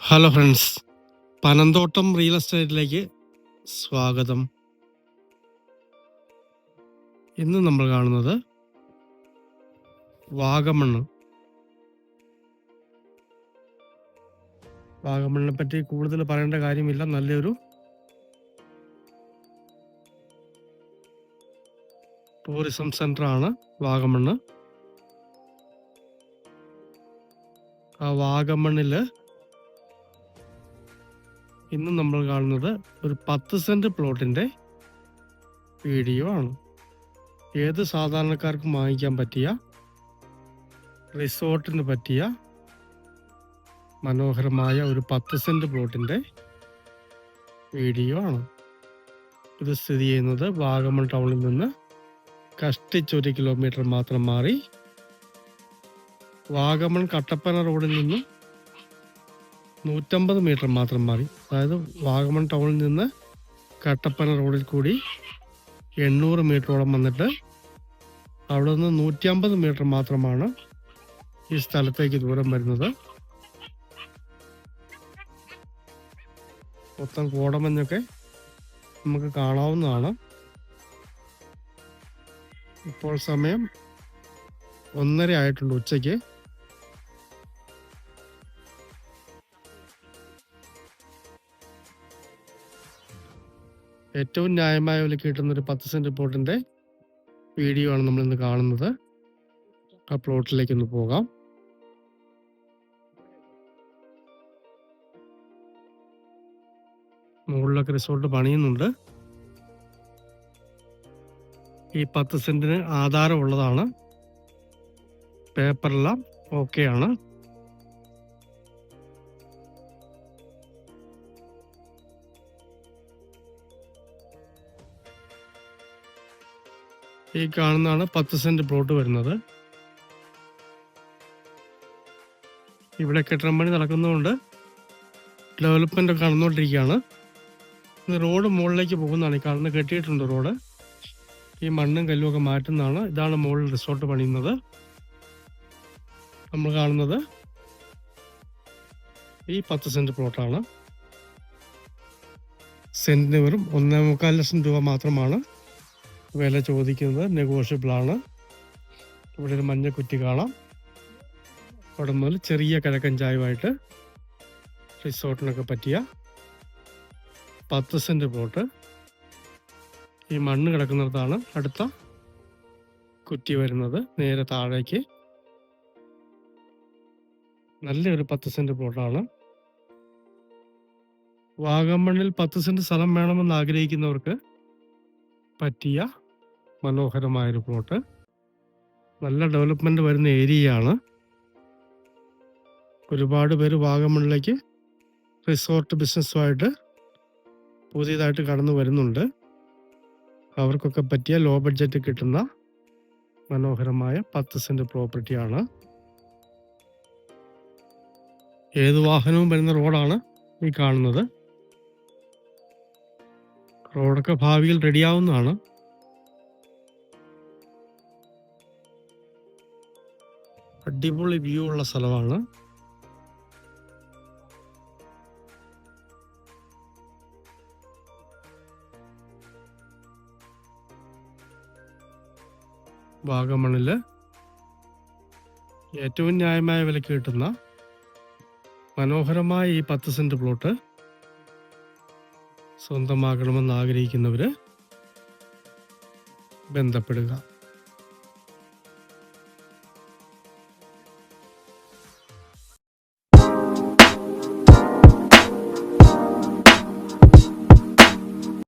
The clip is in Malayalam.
ഹലോ ഫ്രണ്ട്സ് പനന്തോട്ടം റിയൽ എസ്റ്റേറ്റിലേക്ക് സ്വാഗതം. ഇന്ന് നമ്മൾ കാണുന്നത് വാഗമണ്ണ്. വാഗമണ്ണിനെ പറ്റി കൂടുതൽ പറയേണ്ട കാര്യമില്ല. നല്ലൊരു ടൂറിസം സെന്റർ ആണ് വാഗമണ്ണ്. ആ വാഗമണ്ണിൽ ഇന്ന് നമ്മൾ കാണുന്നത് ഒരു പത്ത് സെന്റ് പ്ലോട്ടിന്റെ വീഡിയോ ആണ്. ഏത് സാധാരണക്കാർക്കും വാങ്ങിക്കാൻ പറ്റിയ റിസോർട്ടിന് പറ്റിയ മനോഹരമായ ഒരു പത്ത് സെന്റ് പ്ലോട്ടിന്റെ വീഡിയോ ആണ്. ഇത് സ്ഥിതി ചെയ്യുന്നത് വാഗമൺ ടൗണിൽ നിന്ന് കഷ്ടിച്ചൊരു കിലോമീറ്റർ മാത്രം മാറി വാഗമൺ കട്ടപ്പന റോഡിൽ നിന്നും നൂറ്റമ്പത് മീറ്റർ മാത്രം മാറി. അതായത് വാഗമൺ ടൗണിൽ നിന്ന് കട്ടപ്പന റോഡിൽ കൂടി എണ്ണൂറ് മീറ്ററോളം വന്നിട്ട് അവിടെ നിന്ന് നൂറ്റി അമ്പത് മീറ്റർ മാത്രമാണ് ഈ സ്ഥലത്തേക്ക് ദൂരം വരുന്നത്. മൊത്തം കോടമഞ്ഞൊക്കെ നമുക്ക് കാണാവുന്നതാണ്. ഇപ്പോൾ സമയം ഒന്നര ആയിട്ടുണ്ട് ഉച്ചയ്ക്ക്. ഏറ്റവും ന്യായമായ വിലക്ക് കിട്ടുന്ന ഒരു പത്ത് സെന്റ് പ്ലോട്ടിന്റെ വീഡിയോ ആണ് നമ്മൾ ഇന്ന് കാണുന്നത്. ആ പ്ലോട്ടിലേക്ക് ഒന്ന് പോകാം. മുകളിലൊക്കെ റിസോർട്ട് പണിയുന്നുണ്ട്. ഈ പത്ത് സെന്റിന് ആധാരമുള്ളതാണ്. പേപ്പറെല്ലാം ഓക്കെ ഈ കാണുന്നതാണ് പത്ത് സെന്റ് പ്ലോട്ട് വരുന്നത്. ഇവിടെ കെട്ടിടം പണി നടക്കുന്നതുകൊണ്ട് ഡെവലപ്മെന്റ് ഒക്കെ നടന്നുകൊണ്ടിരിക്കുകയാണ്. റോഡ് മുകളിലേക്ക് പോകുന്നതാണ്. ഈ കാണുന്നത് കെട്ടിയിട്ടുണ്ട് റോഡ്. ഈ മണ്ണും കല്ലും ഒക്കെ മാറ്റുന്നതാണ്. ഇതാണ് മുകളിൽ റിസോർട്ട് പണിയുന്നത്. നമ്മൾ കാണുന്നത് ഈ പത്ത് സെന്റ് പ്ലോട്ടാണ്. സെന്റിന് വെറും ഒന്നേ മുക്കാൽ ലക്ഷം രൂപ മാത്രമാണ്. വില ചോദിക്കുന്നത് നെഗോഷ്യബിൾ ആണ് ഇവിടെ ഒരു മഞ്ഞ കുറ്റി കാണാം. അവിടെ മുതൽ ചെറിയ കിഴക്കൻ ചായവായിട്ട് റിസോർട്ടിനൊക്കെ പറ്റിയ പത്ത് സെന്റ് പ്ലോട്ട് ഈ മണ്ണ് കിടക്കുന്നിടത്താണ് അടുത്ത കുറ്റി വരുന്നത്. നേരെ താഴേക്ക്. നല്ലൊരു പത്ത് സെന്റ് പ്ലോട്ടാണ് വാഗമണ്ണിൽ പത്ത് സെന്റ് സ്ഥലം വേണമെന്ന് ആഗ്രഹിക്കുന്നവർക്ക് പറ്റിയ മനോഹരമായൊരു പ്ലോട്ട് നല്ല ഡെവലപ്മെന്റ് വരുന്ന ഏരിയയാണ് ഒരുപാട് പേര് വാഗമണിലേക്ക് റിസോർട്ട് ബിസിനസ്സുമായിട്ട് പുതിയതായിട്ട് കടന്നു വരുന്നുണ്ട്. അവർക്കൊക്കെ പറ്റിയ ലോ ബഡ്ജറ്റ് കിട്ടുന്ന മനോഹരമായ പത്ത് സെന്റ് പ്രോപ്പർട്ടിയാണ് ഏത് വാഹനവും വരുന്ന റോഡാണ് ഈ കാണുന്നത്. റോഡൊക്കെ ഭാവിയിൽ റെഡിയാവുന്നതാണ് അടിപൊളി വ്യൂ ഉള്ള സ്ഥലമാണ്. വാഗമണിൽ ഏറ്റവും ന്യായമായ വിലക്ക് കിട്ടുന്ന മനോഹരമായ ഈ പത്ത് സെന്റ് പ്ലോട്ട് സ്വന്തമാക്കണമെന്ന് ആഗ്രഹിക്കുന്നവര് ബന്ധപ്പെടുക.